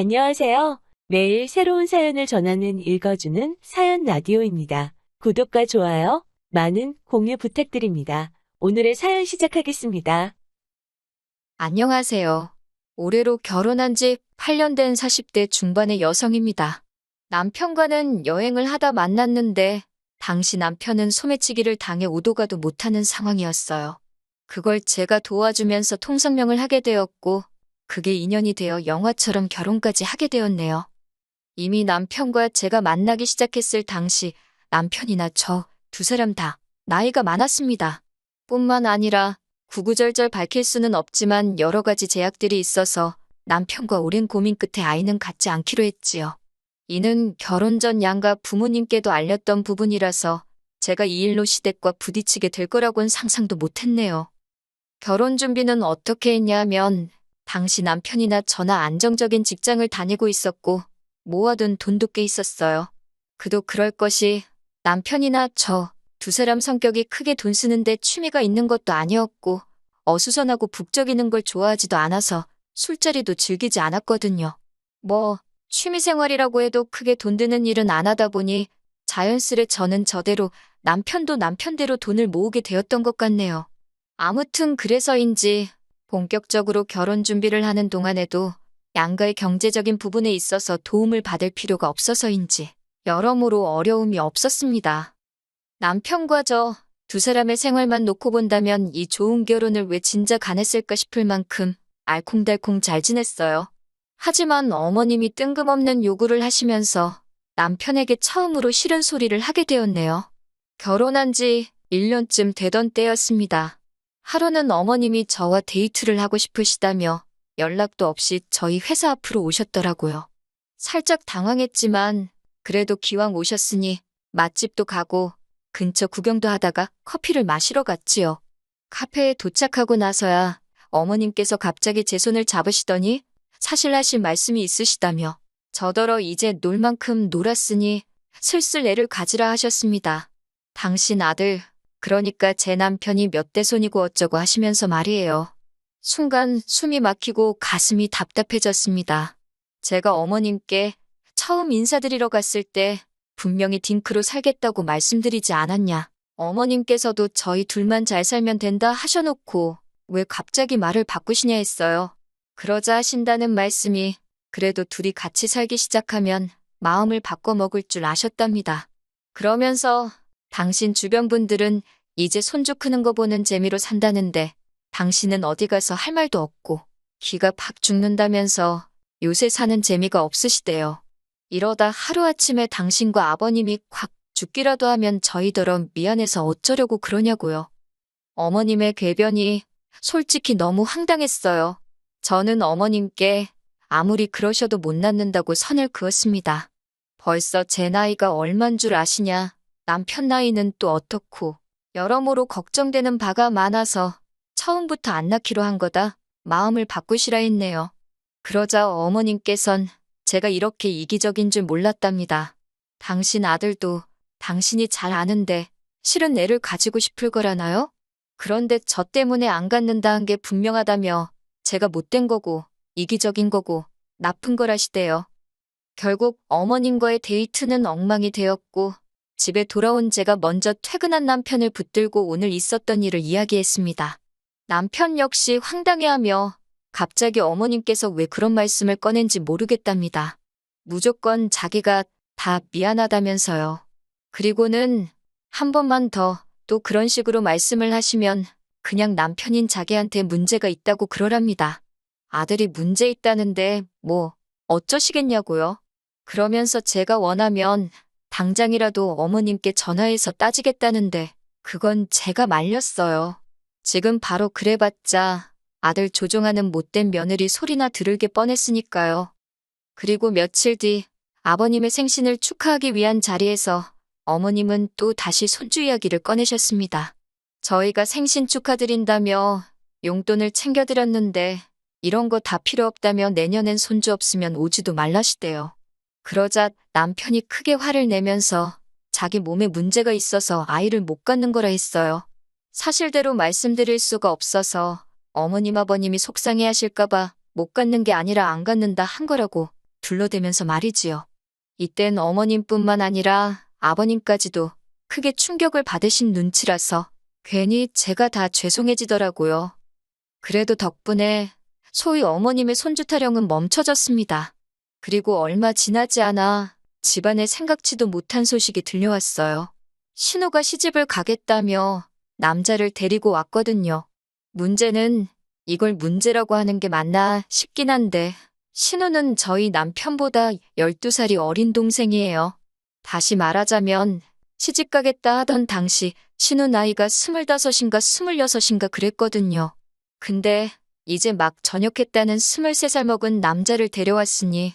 안녕하세요. 매일 새로운 사연을 전하는 읽어주는 사연 라디오입니다. 구독과 좋아요, 많은 공유 부탁드립니다. 오늘의 사연 시작하겠습니다. 안녕하세요. 올해로 결혼한 지 8년 된 40대 중반의 여성입니다. 남편과는 여행을 하다 만났는데 당시 남편은 소매치기를 당해 오도가도 못하는 상황이었어요. 그걸 제가 도와주면서 통성명을 하게 되었고 그게 인연이 되어 영화처럼 결혼까지 하게 되었네요. 이미 남편과 제가 만나기 시작했을 당시 남편이나 저 두 사람 다 나이가 많았습니다. 뿐만 아니라 구구절절 밝힐 수는 없지만 여러 가지 제약들이 있어서 남편과 오랜 고민 끝에 아이는 갖지 않기로 했지요. 이는 결혼 전 양가 부모님께도 알렸던 부분이라서 제가 이 일로 시댁과 부딪히게 될 거라고는 상상도 못했네요. 결혼 준비는 어떻게 했냐면 당시 남편이나 저나 안정적인 직장을 다니고 있었고 모아둔 돈도 꽤 있었어요. 그도 그럴 것이 남편이나 저 두 사람 성격이 크게 돈 쓰는데 취미가 있는 것도 아니었고 어수선하고 북적이는 걸 좋아하지도 않아서 술자리도 즐기지 않았거든요. 뭐 취미 생활이라고 해도 크게 돈 드는 일은 안 하다 보니 자연스레 저는 저대로 남편도 남편대로 돈을 모으게 되었던 것 같네요. 아무튼 그래서인지 본격적으로 결혼 준비를 하는 동안에도 양가의 경제적인 부분에 있어서 도움을 받을 필요가 없어서인지 여러모로 어려움이 없었습니다. 남편과 저 두 사람의 생활만 놓고 본다면 이 좋은 결혼을 왜 진작 안 했을까 싶을 만큼 알콩달콩 잘 지냈어요. 하지만 어머님이 뜬금없는 요구를 하시면서 남편에게 처음으로 싫은 소리를 하게 되었네요. 결혼한 지 1년쯤 되던 때였습니다. 하루는 어머님이 저와 데이트를 하고 싶으시다며 연락도 없이 저희 회사 앞으로 오셨더라고요. 살짝 당황했지만 그래도 기왕 오셨으니 맛집도 가고 근처 구경도 하다가 커피를 마시러 갔지요. 카페에 도착하고 나서야 어머님께서 갑자기 제 손을 잡으시더니 사실 하실 말씀이 있으시다며 저더러 이제 놀 만큼 놀았으니 슬슬 애를 가지라 하셨습니다. 당신 아들, 그러니까 제 남편이 몇 대 손이고 어쩌고 하시면서 말이에요. 순간 숨이 막히고 가슴이 답답해졌습니다. 제가 어머님께 처음 인사드리러 갔을 때 분명히 딩크로 살겠다고 말씀드리지 않았냐. 어머님께서도 저희 둘만 잘 살면 된다 하셔놓고 왜 갑자기 말을 바꾸시냐 했어요. 그러자 하신다는 말씀이 그래도 둘이 같이 살기 시작하면 마음을 바꿔 먹을 줄 아셨답니다. 그러면서 당신 주변 분들은 이제 손주 크는 거 보는 재미로 산다는데 당신은 어디 가서 할 말도 없고 기가 팍 죽는다면서 요새 사는 재미가 없으시대요. 이러다 하루아침에 당신과 아버님이 콱 죽기라도 하면 저희더러 미안해서 어쩌려고 그러냐고요. 어머님의 궤변이 솔직히 너무 황당했어요. 저는 어머님께 아무리 그러셔도 못 낳는다고 선을 그었습니다. 벌써 제 나이가 얼만 줄 아시냐. 남편 나이는 또 어떻고 여러모로 걱정되는 바가 많아서 처음부터 안 낳기로 한 거다. 마음을 바꾸시라 했네요. 그러자 어머님께선 제가 이렇게 이기적인 줄 몰랐답니다. 당신 아들도 당신이 잘 아는데 실은 애를 가지고 싶을 거라나요? 그런데 저 때문에 안 갖는다는 게 분명하다며 제가 못된 거고 이기적인 거고 나쁜 거라시대요. 결국 어머님과의 데이트는 엉망이 되었고 집에 돌아온 제가 먼저 퇴근한 남편을 붙들고 오늘 있었던 일을 이야기했습니다. 남편 역시 황당해하며 갑자기 어머님께서 왜 그런 말씀을 꺼낸지 모르겠답니다. 무조건 자기가 다 미안하다면서요. 그리고는 한 번만 더 또 그런 식으로 말씀을 하시면 그냥 남편인 자기한테 문제가 있다고 그러랍니다. 아들이 문제 있다는데 뭐 어쩌시겠냐고요. 그러면서 제가 원하면 당장이라도 어머님께 전화해서 따지겠다는데 그건 제가 말렸어요. 지금 바로 그래봤자 아들 조종하는 못된 며느리 소리나 들을 게 뻔했으니까요. 그리고 며칠 뒤 아버님의 생신을 축하하기 위한 자리에서 어머님은 또 다시 손주 이야기를 꺼내셨습니다. 저희가 생신 축하드린다며 용돈을 챙겨드렸는데 이런 거 다 필요 없다며 내년엔 손주 없으면 오지도 말라시대요. 그러자 남편이 크게 화를 내면서 자기 몸에 문제가 있어서 아이를 못 갖는 거라 했어요. 사실대로 말씀드릴 수가 없어서 어머님 아버님이 속상해 하실까봐 못 갖는 게 아니라 안 갖는다 한 거라고 둘러대면서 말이지요. 이땐 어머님뿐만 아니라 아버님까지도 크게 충격을 받으신 눈치라서 괜히 제가 다 죄송해지더라고요. 그래도 덕분에 소위 어머님의 손주 타령은 멈춰졌습니다. 그리고 얼마 지나지 않아 집안에 생각지도 못한 소식이 들려왔어요. 신우가 시집을 가겠다며 남자를 데리고 왔거든요. 문제는 이걸 문제라고 하는 게 맞나 싶긴 한데, 신우는 저희 남편보다 12살이 어린 동생이에요. 다시 말하자면, 시집 가겠다 하던 당시 신우 나이가 25인가 26인가 그랬거든요. 근데 이제 막 전역했다는 23살 먹은 남자를 데려왔으니,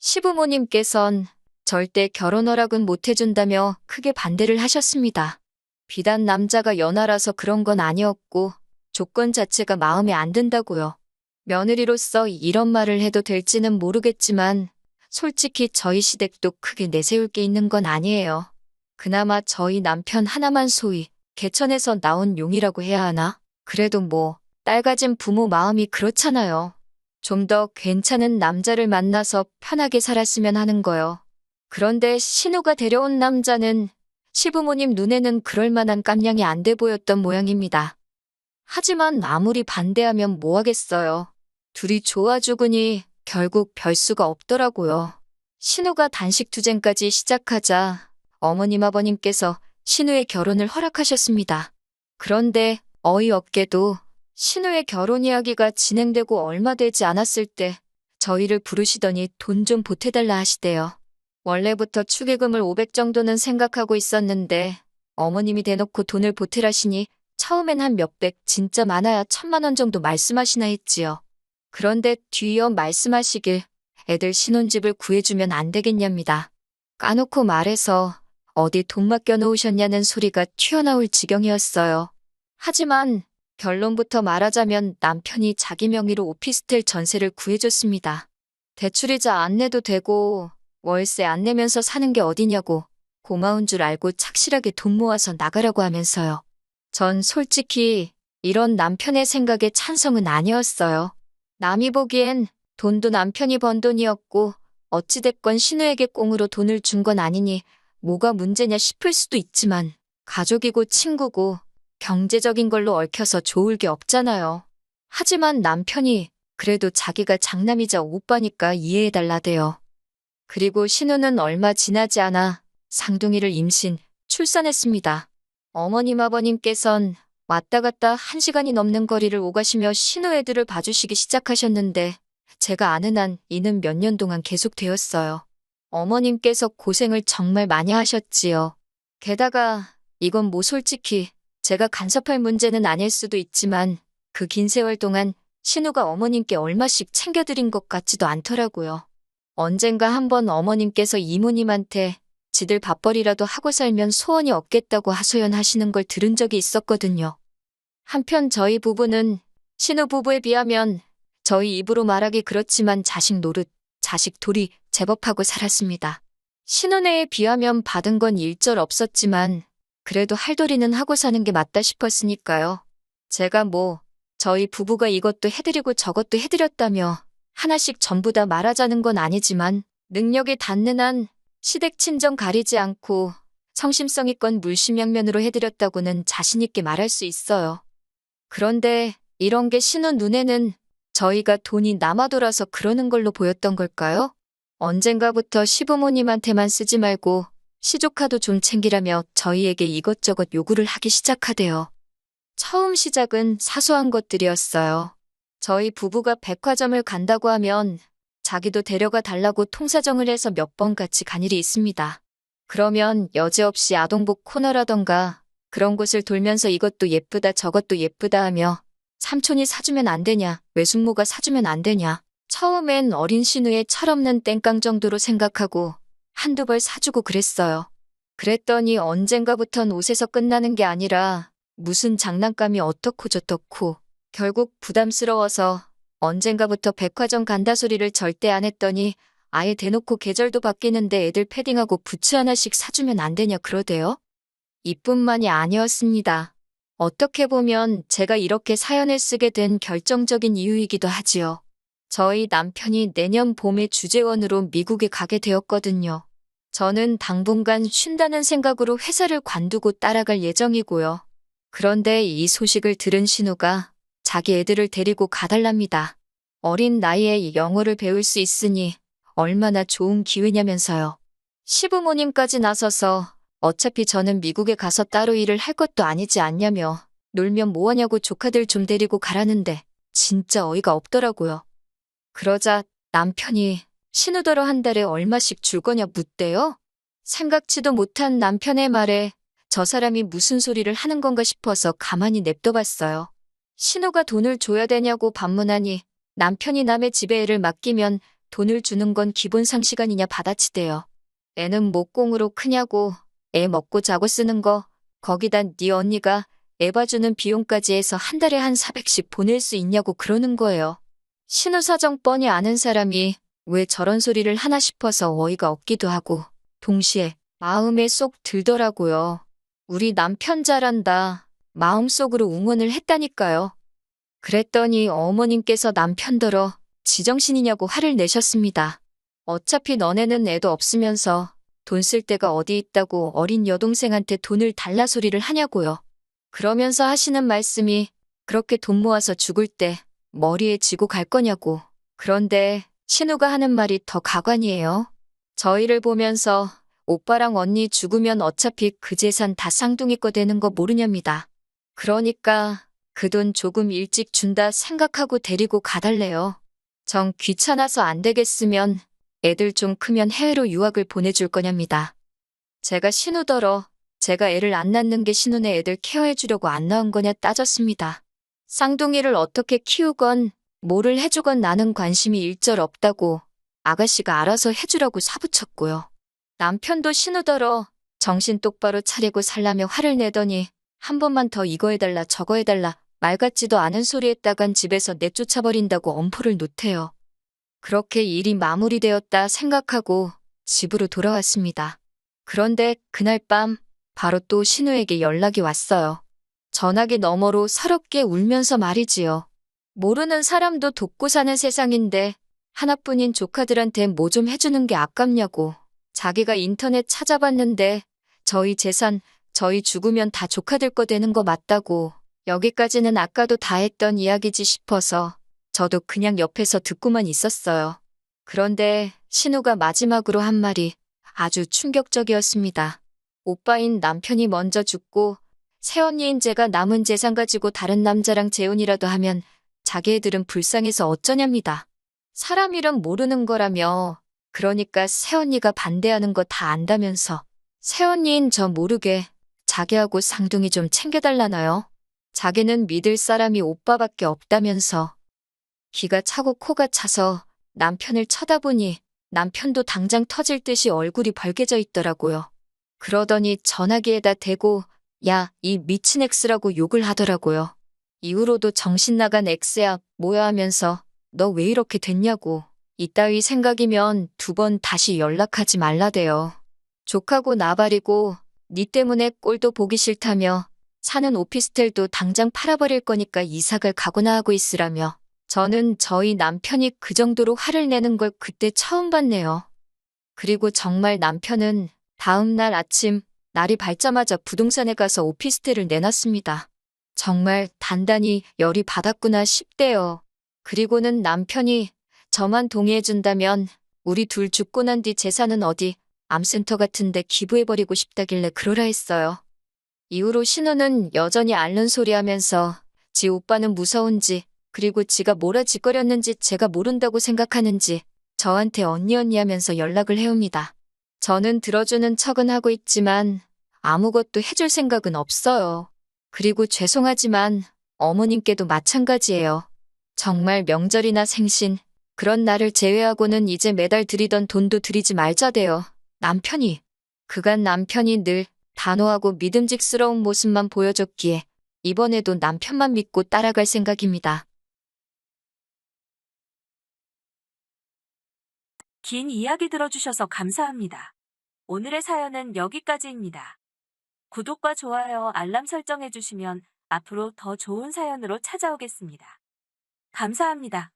시부모님께선 절대 결혼 허락은 못 해준다며 크게 반대를 하셨습니다. 비단 남자가 연하라서 그런 건 아니었고, 조건 자체가 마음에 안 든다고요. 며느리로서 이런 말을 해도 될지는 모르겠지만 솔직히 저희 시댁도 크게 내세울 게 있는 건 아니에요. 그나마 저희 남편 하나만 소위 개천에서 나온 용이라고 해야 하나? 그래도 뭐 딸 가진 부모 마음이 그렇잖아요. 좀 더 괜찮은 남자를 만나서 편하게 살았으면 하는 거요. 그런데 신우가 데려온 남자는 시부모님 눈에는 그럴 만한 깜냥이 안 돼 보였던 모양입니다. 하지만 아무리 반대하면 뭐 하겠어요. 둘이 좋아 죽으니 결국 별 수가 없더라고요. 신우가 단식 투쟁까지 시작하자 어머님 아버님께서 신우의 결혼을 허락하셨습니다. 그런데 어이없게도 신우의 결혼 이야기가 진행되고 얼마 되지 않았을 때 저희를 부르시더니 돈 좀 보태달라 하시대요. 원래부터 축의금을 500 정도는 생각하고 있었는데 어머님이 대놓고 돈을 보태라시니 처음엔 한 몇백, 진짜 많아야 천만 원 정도 말씀하시나 했지요. 그런데 뒤이어 말씀하시길 애들 신혼집을 구해주면 안 되겠냐입니다. 까놓고 말해서 어디 돈 맡겨 놓으셨냐는 소리가 튀어나올 지경이었어요. 하지만 결론부터 말하자면 남편이 자기 명의로 오피스텔 전세를 구해줬습니다. 대출이자 안 내도 되고 월세 안 내면서 사는 게 어디냐고 고마운 줄 알고 착실하게 돈 모아서 나가라고 하면서요. 전 솔직히 이런 남편의 생각에 찬성은 아니었어요. 남이 보기엔 돈도 남편이 번 돈이었고 어찌됐건 신우에게 꽁으로 돈을 준 건 아니니 뭐가 문제냐 싶을 수도 있지만 가족이고 친구고 경제적인 걸로 얽혀서 좋을 게 없잖아요. 하지만 남편이 그래도 자기가 장남이자 오빠니까 이해해달라대요. 그리고 신우는 얼마 지나지 않아 상둥이를 임신, 출산했습니다. 어머님 아버님께선 왔다 갔다 한 시간이 넘는 거리를 오가시며 신우 애들을 봐주시기 시작하셨는데 제가 아는 한 이는 몇 년 동안 계속되었어요. 어머님께서 고생을 정말 많이 하셨지요. 게다가 이건 뭐 솔직히 제가 간섭할 문제는 아닐 수도 있지만 그 긴 세월 동안 신우가 어머님께 얼마씩 챙겨드린 것 같지도 않더라고요. 언젠가 한번 어머님께서 이모님한테 지들 밥벌이라도 하고 살면 소원이 없겠다고 하소연하시는 걸 들은 적이 있었거든요. 한편 저희 부부는 신우 부부에 비하면 저희 입으로 말하기 그렇지만 자식 노릇, 자식 돌이 제법 하고 살았습니다. 신혼애에 비하면 받은 건 일절 없었지만 그래도 할도리는 하고 사는 게 맞다 싶었으니까요. 제가 뭐 저희 부부가 이것도 해드리고 저것도 해드렸다며 하나씩 전부 다 말하자는 건 아니지만 능력이 닿는 한 시댁 친정 가리지 않고 성심성의껏 물심양면으로 해드렸다고는 자신있게 말할 수 있어요. 그런데 이런 게 신우 눈에는 저희가 돈이 남아 돌아서 그러는 걸로 보였던 걸까요? 언젠가부터 시부모님한테만 쓰지 말고 시조카도 좀 챙기라며 저희에게 이것저것 요구를 하기 시작하대요. 처음 시작은 사소한 것들이었어요. 저희 부부가 백화점을 간다고 하면 자기도 데려가 달라고 통사정을 해서 몇 번 같이 간 일이 있습니다. 그러면 여지없이 아동복 코너라던가 그런 곳을 돌면서 이것도 예쁘다 저것도 예쁘다 하며 삼촌이 사주면 안 되냐, 외숙모가 사주면 안 되냐. 처음엔 어린 신우의 철없는 땡깡 정도로 생각하고 한두 벌 사주고 그랬어요. 그랬더니 언젠가부턴 옷에서 끝나는 게 아니라 무슨 장난감이 어떻고 저떻고 결국 부담스러워서 언젠가부터 백화점 간다 소리를 절대 안 했더니 아예 대놓고 계절도 바뀌는데 애들 패딩하고 부츠 하나씩 사주면 안 되냐 그러대요? 이뿐만이 아니었습니다. 어떻게 보면 제가 이렇게 사연을 쓰게 된 결정적인 이유이기도 하지요. 저희 남편이 내년 봄에 주재원으로 미국에 가게 되었거든요. 저는 당분간 쉰다는 생각으로 회사를 관두고 따라갈 예정이고요. 그런데 이 소식을 들은 신우가 자기 애들을 데리고 가달랍니다. 어린 나이에 영어를 배울 수 있으니 얼마나 좋은 기회냐면서요. 시부모님까지 나서서 어차피 저는 미국에 가서 따로 일을 할 것도 아니지 않냐며 놀면 뭐하냐고 조카들 좀 데리고 가라는데 진짜 어이가 없더라고요. 그러자 남편이 신우더러 한 달에 얼마씩 줄 거냐 묻대요. 생각지도 못한 남편의 말에 저 사람이 무슨 소리를 하는 건가 싶어서 가만히 냅둬봤어요. 신우가 돈을 줘야 되냐고 반문하니 남편이 남의 집에 애를 맡기면 돈을 주는 건 기본 상식 아니냐 받아치대요. 애는 목공으로 크냐고 애 먹고 자고 쓰는 거 거기다 네 언니가 애 봐주는 비용까지 해서 한 달에 한 400씩 보낼 수 있냐고 그러는 거예요. 신우 사정 뻔히 아는 사람이 왜 저런 소리를 하나 싶어서 어이가 없기도 하고 동시에 마음에 쏙 들더라고요. 우리 남편 잘한다. 마음속으로 응원을 했다니까요. 그랬더니 어머님께서 남편더러 지정신이냐고 화를 내셨습니다. 어차피 너네는 애도 없으면서 돈 쓸 데가 어디 있다고 어린 여동생한테 돈을 달라 소리를 하냐고요. 그러면서 하시는 말씀이 그렇게 돈 모아서 죽을 때 머리에 지고 갈 거냐고. 그런데 신우가 하는 말이 더 가관이에요. 저희를 보면서 오빠랑 언니 죽으면 어차피 그 재산 다 쌍둥이 거 되는 거 모르냐입니다. 그러니까 그 돈 조금 일찍 준다 생각하고 데리고 가달래요. 정 귀찮아서 안 되겠으면 애들 좀 크면 해외로 유학을 보내줄 거냐입니다. 제가 신우더러 제가 애를 안 낳는 게 신우네 애들 케어해 주려고 안 낳은 거냐 따졌습니다. 쌍둥이를 어떻게 키우건 뭐를 해주건 나는 관심이 일절 없다고 아가씨가 알아서 해주라고 사부쳤고요. 남편도 신우더러 정신 똑바로 차리고 살라며 화를 내더니 한 번만 더 이거 해달라 저거 해달라 말 같지도 않은 소리 했다간 집에서 내쫓아버린다고 엄포를 놓대요. 그렇게 일이 마무리되었다 생각하고 집으로 돌아왔습니다. 그런데 그날 밤 바로 또 신우에게 연락이 왔어요. 전화기 너머로 서럽게 울면서 말이지요. 모르는 사람도 돕고 사는 세상인데 하나뿐인 조카들한테 뭐 좀 해주는 게 아깝냐고. 자기가 인터넷 찾아봤는데 저희 재산, 저희 죽으면 다 조카들 거 되는 거 맞다고. 여기까지는 아까도 다 했던 이야기지 싶어서 저도 그냥 옆에서 듣고만 있었어요. 그런데 신우가 마지막으로 한 말이 아주 충격적이었습니다. 오빠인 남편이 먼저 죽고 새언니인 제가 남은 재산 가지고 다른 남자랑 재혼이라도 하면 자기 애들은 불쌍해서 어쩌냐입니다. 사람 이름 모르는 거라며 그러니까 새언니가 반대하는 거 다 안다면서 새언니인 저 모르게 자기하고 상둥이 좀 챙겨달라나요? 자기는 믿을 사람이 오빠밖에 없다면서 기가 차고 코가 차서 남편을 쳐다보니 남편도 당장 터질 듯이 얼굴이 벌개져 있더라고요. 그러더니 전화기에다 대고 야, 이 미친 엑스라고 욕을 하더라고요. 이후로도 정신 나간 엑스야, 뭐야 하면서 너 왜 이렇게 됐냐고. 이따위 생각이면 두 번 다시 연락하지 말라대요. 족하고 나발이고 니 때문에 꼴도 보기 싫다며 사는 오피스텔도 당장 팔아버릴 거니까 이사갈 각오나 하고 있으라며 저는 저희 남편이 그 정도로 화를 내는 걸 그때 처음 봤네요. 그리고 정말 남편은 다음 날 아침 날이 밝자마자 부동산에 가서 오피스텔을 내놨습니다. 정말 단단히 열이 받았구나 싶대요. 그리고는 남편이 저만 동의해준다면 우리 둘 죽고 난 뒤 재산은 어디 암센터 같은데 기부해버리고 싶다길래 그러라 했어요. 이후로 신우는 여전히 앓는 소리 하면서 지 오빠는 무서운지 그리고 지가 뭐라 짓거렸는지 제가 모른다고 생각하는지 저한테 언니 언니 하면서 연락을 해옵니다. 저는 들어주는 척은 하고 있지만 아무것도 해줄 생각은 없어요. 그리고 죄송하지만 어머님께도 마찬가지예요. 정말 명절이나 생신, 그런 날을 제외하고는 이제 매달 드리던 돈도 드리지 말자대요. 남편이. 그간 남편이 늘 단호하고 믿음직스러운 모습만 보여줬기에 이번에도 남편만 믿고 따라갈 생각입니다. 긴 이야기 들어주셔서 감사합니다. 오늘의 사연은 여기까지입니다. 구독과 좋아요, 알람 설정해주시면 앞으로 더 좋은 사연으로 찾아오겠습니다. 감사합니다.